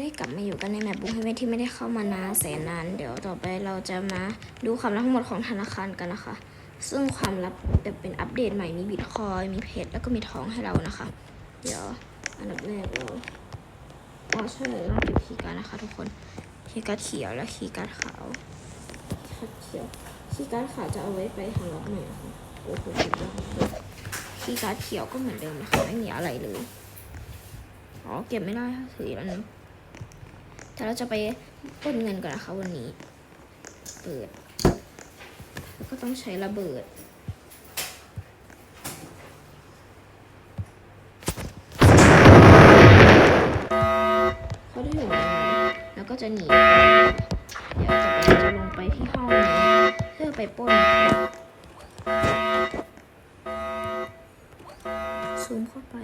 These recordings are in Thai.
ได้กลับมาอยู่กันในแมปบุ๊กเฮเวนที่ไม่ได้เข้ามานานแสนนาน เดี๋ยวต่อไปเราจะมาดูความลับทั้งหมดของธนาคารกันนะคะ ซึ่งความลับจะเป็นอัปเดตใหม่มีบิตคอยมีเพจแล้วก็มีทองให้เรานะคะ เดี๋ยวอันดับแรกเราอ๋อใช่เราเก็บคีย์การ์ดนะคะ ทุกคนคีย์การ์ดเขียวและคีย์การ์ดขาวคีย์การ์ดเขียวคีย์การ์ดขาวจะเอาไว้ไปทางล็อกหน่อยนะคะโอ้โหสุดยอดคีย์การ์ดเขียวก็เหมือนเดิมนะคะไม่มีอะไรเลยอ๋อเก็บไม่ได้ถืออีกอันนึง แต่เราจะไปป้นเงินก่อนนะคะวันนี้ เปิด แล้วก็ต้องใช้ระเบิด เขาได้อยู่ในแล้วก็จะหนี เดี๋ยวจะไปจะลงไปที่ห้องนี้เพื่อไปป้นซูมเข้าไป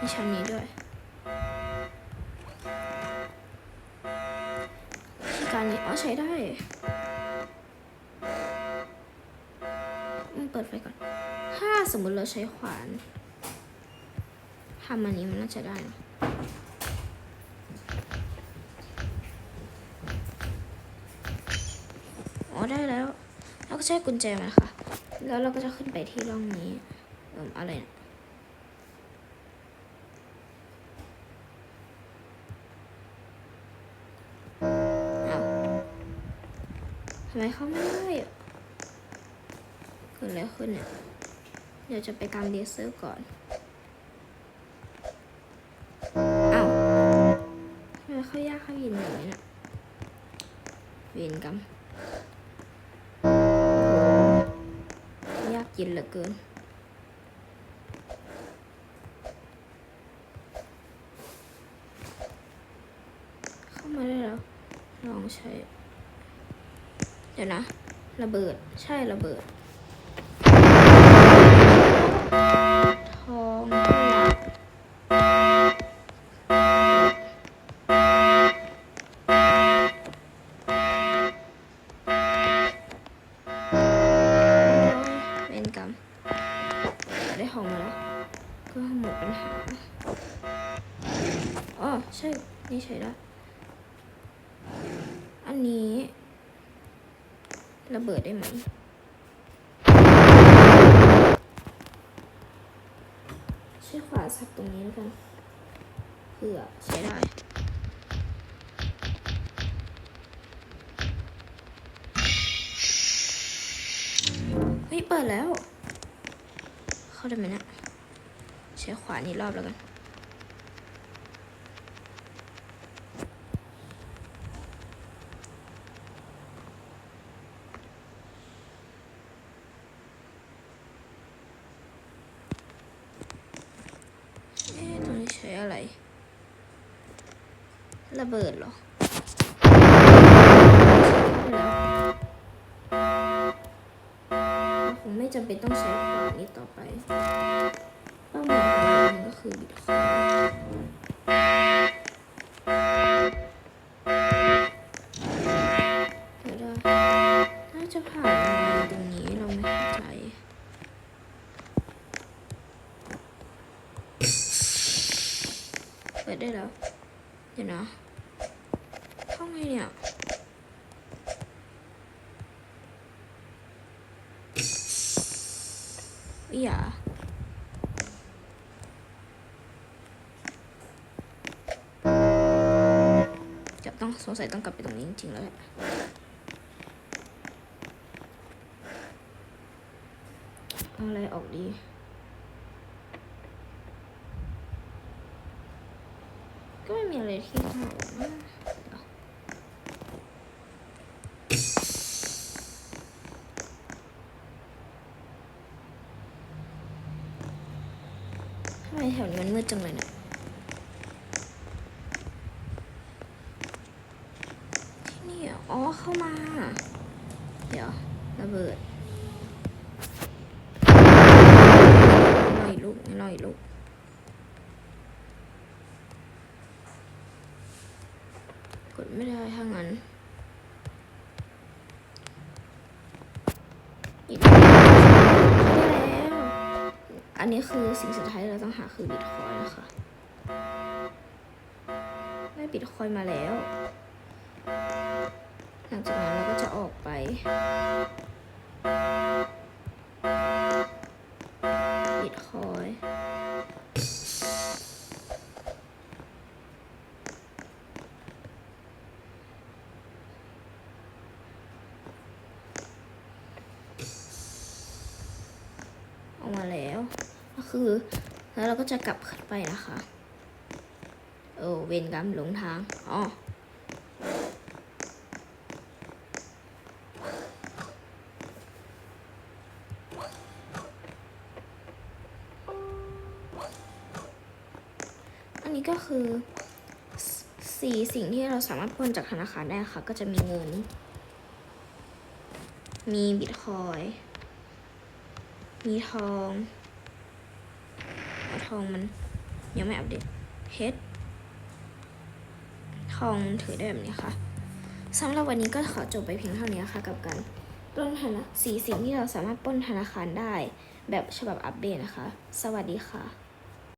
มีชั้นนี้ด้วยที่การนี้อ๋อใช้ได้อืมเปิดไฟก่อน ถ้าสมมติเราใช้ขวานทำอันนี้มันน่าจะได้นะอ๋อได้แล้วแล้วก็ใช้กุญแจมาค่ะ แล้วเราก็จะขึ้นไปที่ร่องนี้เอ่มอะไรนะ ทำไมเข้าไม่ได้อะเกิดอะไรขึ้นเนี่ยเดี๋ยวจะไปกำเลเซอร์ก่อนอ้าวทำไมเข้ายากเข้ายินอย่างนี้น่ะเวียนกรรมยากยินเหลือเกินเข้ามาได้แล้วลองใช้ ดี๋ยวนะ ระเบิด ใช่ระเบิด ทองเท่าไหร่เวนกรรมได้ทองมาแล้ว ก็หมดปัญหา อ๋อ ใช่ นี่ใช้ได้อันนี้ ระเบิดได้ไหมใช้ขวาสับตรงนี้แล้วกันเผื่อใช้ได้เฮ้ยเปิดแล้ว เข้าได้ไหมนะใช้ขวานี้รอบแล้วกัน เอ๊ะตรงนี้ใช้ อะไร ระเบิดเหรอผมไปแล้วเราคงไม่จำเป็นต้องใช้ขวานนี้ต่อไปเป้าหมายของเราก็คือบิตคอย ปิดได้แล้ว เดี๋ยวนะเข้าไงเนี่ย อย่าจะต้องสงสัยต้องกลับไปตรงนี้จริงๆแล้วแหละอะไรออกดี ก็ไม่มีอะไรที่ต้องออกนะเดี๋ยวทำไมแถวนี้มันมืดจังเลยเนี่ยที่นี่อ๋อเข้ามา เดี๋ยวระเบิดลอยลูกลอยลูก ดไม่ได้ถ้างั้นอีกแล้วอันนี้คือสิ่งสุดท้ายที่เราต้องหาคือบิตคอยนะคะได้บิตคอยมาแล้ว หลังจากนั้นเราก็จะออกไป ก็คือ แล้วเราก็จะกลับขึ้นไปนะคะเออเวรกรรมหลงทางอ๋ออันนี้ก็คือสี่สิ่งที่เราสามารถปล้นจากธนาคารได้ค่ะ ก็จะมีเงิน มีบิตคอย มีทอง ทองมันยังไม่อัปเดตเพชรทองถือได้แบบนี้ค่ะสำหรับวันนี้ก็ขอจบไปเพียงเท่านี้ค่ะกับการปล้นธนาสีสิ่งที่เราสามารถปล้นธนาคารได้ แบบฉบับอัปเดตนะคะ สวัสดีค่ะ